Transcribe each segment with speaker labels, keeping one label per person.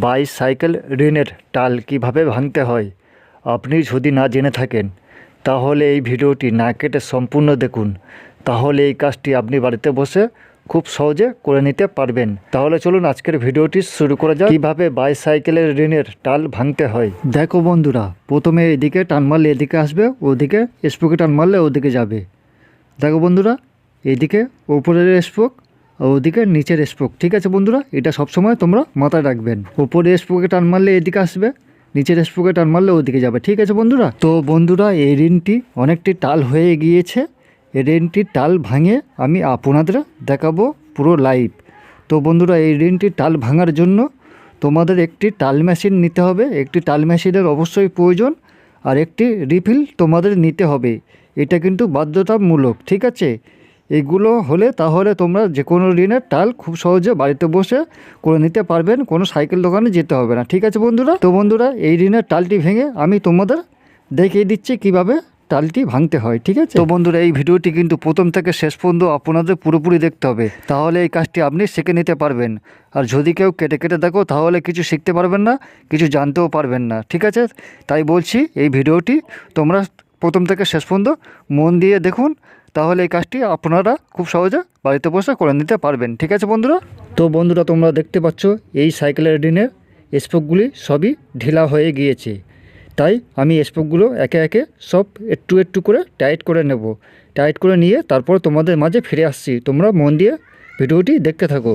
Speaker 1: Bicycle ঋণের টাল কীভাবে ভাঙতে হয়, আপনি যদি না জেনে থাকেন, তাহলে এই ভিডিওটি না কেটে সম্পূর্ণ দেখুন। তাহলে এই কাজটি আপনি বাড়িতে বসে খুব সহজে করে নিতে পারবেন। তাহলে চলুন আজকের ভিডিওটি শুরু করা যাক। কীভাবে বাইসাইকেলের ঋণের টাল ভাঙতে হয়? দেখো বন্ধুরা, প্রথমে এদিকে টান মারলে এদিকে আসবে, ওদিকে স্পোকে টান মারলে ওদিকে যাবে। দেখো বন্ধুরা, এদিকে উপরের স্পোক ওদিকে নিচের স্পোক, ঠিক আছে বন্ধুরা? এটা সবসময় তোমরা মাথায় রাখবেন। উপরের স্পোকে টান মারলে এদিকে আসবে, নিচের স্পোকে টান মারলে ওদিকে যাবে, ঠিক আছে বন্ধুরা? তো বন্ধুরা, এই ঋণটি অনেকটি টাল হয়ে গিয়েছে। এই ঋণটির টাল ভাঙে আমি আপনাদের দেখাবো পুরো লাইভ তো বন্ধুরা, এই ঋণটি টাল ভাঙার জন্য তোমাদের একটি টাল মেশিন নিতে হবে। একটি টাল মেশিনের অবশ্যই প্রয়োজন আর একটি রিফিল তোমাদের নিতে হবে। এটা কিন্তু বাধ্যতামূলক, ঠিক আছে? এগুলো হলে তাহলে তোমরা যে কোনো ঋণের টাল খুব সহজে বাড়িতে বসে করে নিতে পারবেন, কোনো সাইকেল দোকানে যেতে হবে না। ঠিক আছে বন্ধুরা? তো বন্ধুরা, এই ঋণের টালটি ভেঙে আমি তোমাদের দেখিয়ে দিচ্ছি কীভাবে টালটি ভাঙতে হয়, ঠিক আছে? তো বন্ধুরা, এই ভিডিওটি কিন্তু প্রথম থেকে শেষ পর্যন্ত আপনাদের পুরোপুরি দেখতে হবে। তাহলে এই কাজটি আপনি শিখে নিতে পারবেন। আর যদি কেউ কেটে কেটে দেখো, তাহলে কিছু শিখতে পারবেন না, কিছু জানতেও পারবেন না, ঠিক আছে? তাই বলছি, এই ভিডিওটি তোমরা প্রথম থেকে শেষ পর্যন্ত মন দিয়ে দেখুন। তাহলে এই কাজটি আপনারা খুব সহজে বাড়িতে বসে করে নিতে পারবেন। ঠিক আছে বন্ধুরা? তো বন্ধুরা, তোমরা দেখতে পাচ্ছ, এই সাইকেলের ডিনের স্পোকগুলি সবই ঢিলা হয়ে গিয়েছে। তাই আমি স্পোকগুলো একে একে সব একটু একটু করে টাইট করে নেব। টাইট করে নিয়ে তারপর তোমাদের মাঝে ফিরে আসছি। তোমরা মন দিয়ে ভিডিওটি দেখতে থাকো।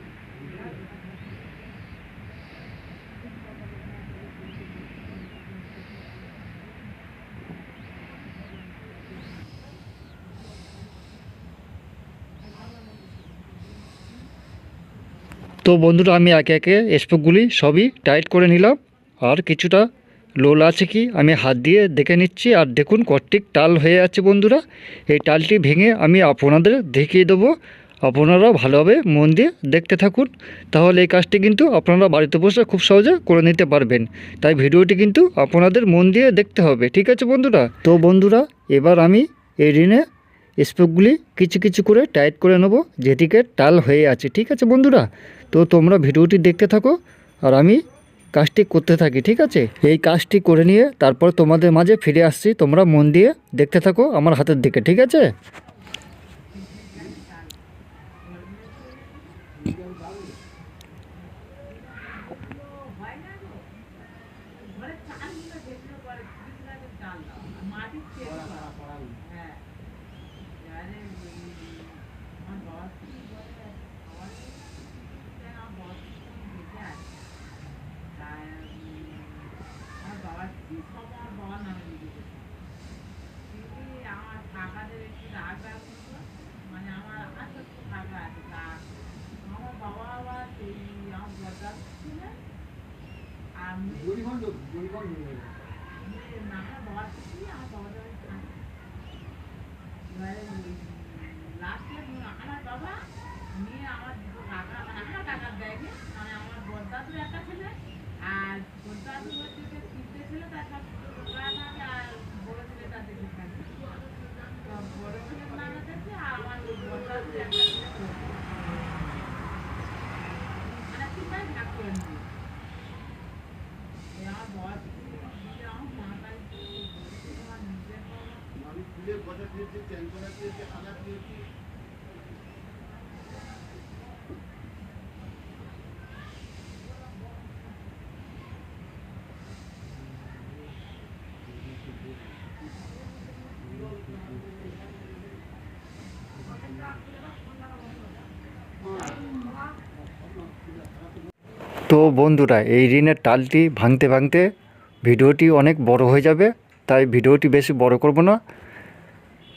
Speaker 1: তো বন্ধুরা, আমি একে একে স্পোকগুলি সবই টাইট করে নিলাম। আর কিছুটা লোল আছে কি, আমি হাত দিয়ে দেখে নিচ্ছি। আর দেখুন কর্টিক টাল হয়ে আছে বন্ধুরা। এই টালটি ভেঙে আমি আপনাদের দেখিয়ে দেবো। আপনারা ভালোভাবে মন দিয়ে দেখতে থাকুন। তাহলে এই কাজটি কিন্তু আপনারা বাড়িতে বসে খুব সহজে করে নিতে পারবেন। তাই ভিডিওটি কিন্তু আপনাদের মন দিয়ে দেখতে হবে। ঠিক আছে বন্ধুরা? তো বন্ধুরা, এবার আমি এই ঋণে স্পোকগুলি কিছু কিছু করে টাইট করে নেব, যেটিকে টাল হয়ে আছে, ঠিক আছে বন্ধুরা? তো তোমরা ভিডিওটি দেখতে থাকো, আর আমি কাজটি করতে থাকি, ঠিক আছে? এই কাজটি করে নিয়ে তারপর তোমাদের মাঝে ফিরে আসছি, তোমরা মন দিয়ে দেখতে থাকো আমার হাতের দিকে, ঠিক আছে?
Speaker 2: মানে আমার আছে টাকা আছে তা আমার বাবা আবার সেই আমার বরদা ছিলেন আর মেয়ে মেয়ে না আমার বাবা নিয়ে আমার বাবা মেয়ে আমার দুটো টাকা মানে আমার টাকা দেয়নি মানে আমার বরদাদুর একটা ছেলে আর বরদাদুর হচ্ছে যে তিনটে ছেলে তার সব টাকা থাকে আর বড় ছেলে তার দেখে থাকে তো বড় ছেলের নামে দেখছে আর আমার বরদাদুর একটা ছেলে ছোট। মানে তিনটাই ভাগ করে নিয়ে এই আমার বর আমার মাথায় আমার নিজের বাবা
Speaker 1: তো বন্ধুরা, এই ঋণের টালটি ভাঙতে ভাঙতে ভিডিওটি অনেক বড় হয়ে যাবে, তাই ভিডিওটি বেশি বড় করব না।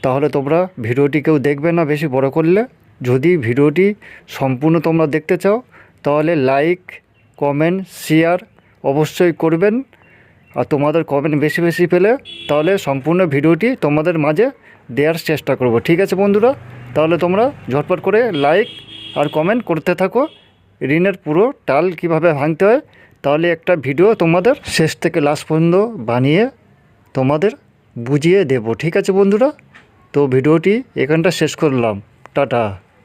Speaker 1: তাহলে তোমরা ভিডিওটি কেউ দেখবে না বেশি বড় করলে। যদি ভিডিওটি সম্পূর্ণ তোমরা দেখতে চাও, তাহলে লাইক কমেন্ট শেয়ার অবশ্যই করবেন। আর তোমাদের কমেন্ট বেশি বেশি পেলে তাহলে সম্পূর্ণ ভিডিওটি তোমাদের মাঝে দেওয়ার চেষ্টা করব। ঠিক আছে বন্ধুরা? তাহলে তোমরা ঝটপট করে লাইক আর কমেন্ট করতে থাকো। ঋণের পুরো টাল কীভাবে ভাঙতে হয়, তাহলে একটা ভিডিও তোমাদের শেষ থেকে লাস্ট পর্যন্ত বানিয়ে তোমাদের বুঝিয়ে দেব। ঠিক আছে বন্ধুরা? তো ভিডিওটি এখানটা শেষ করলাম। টাটা।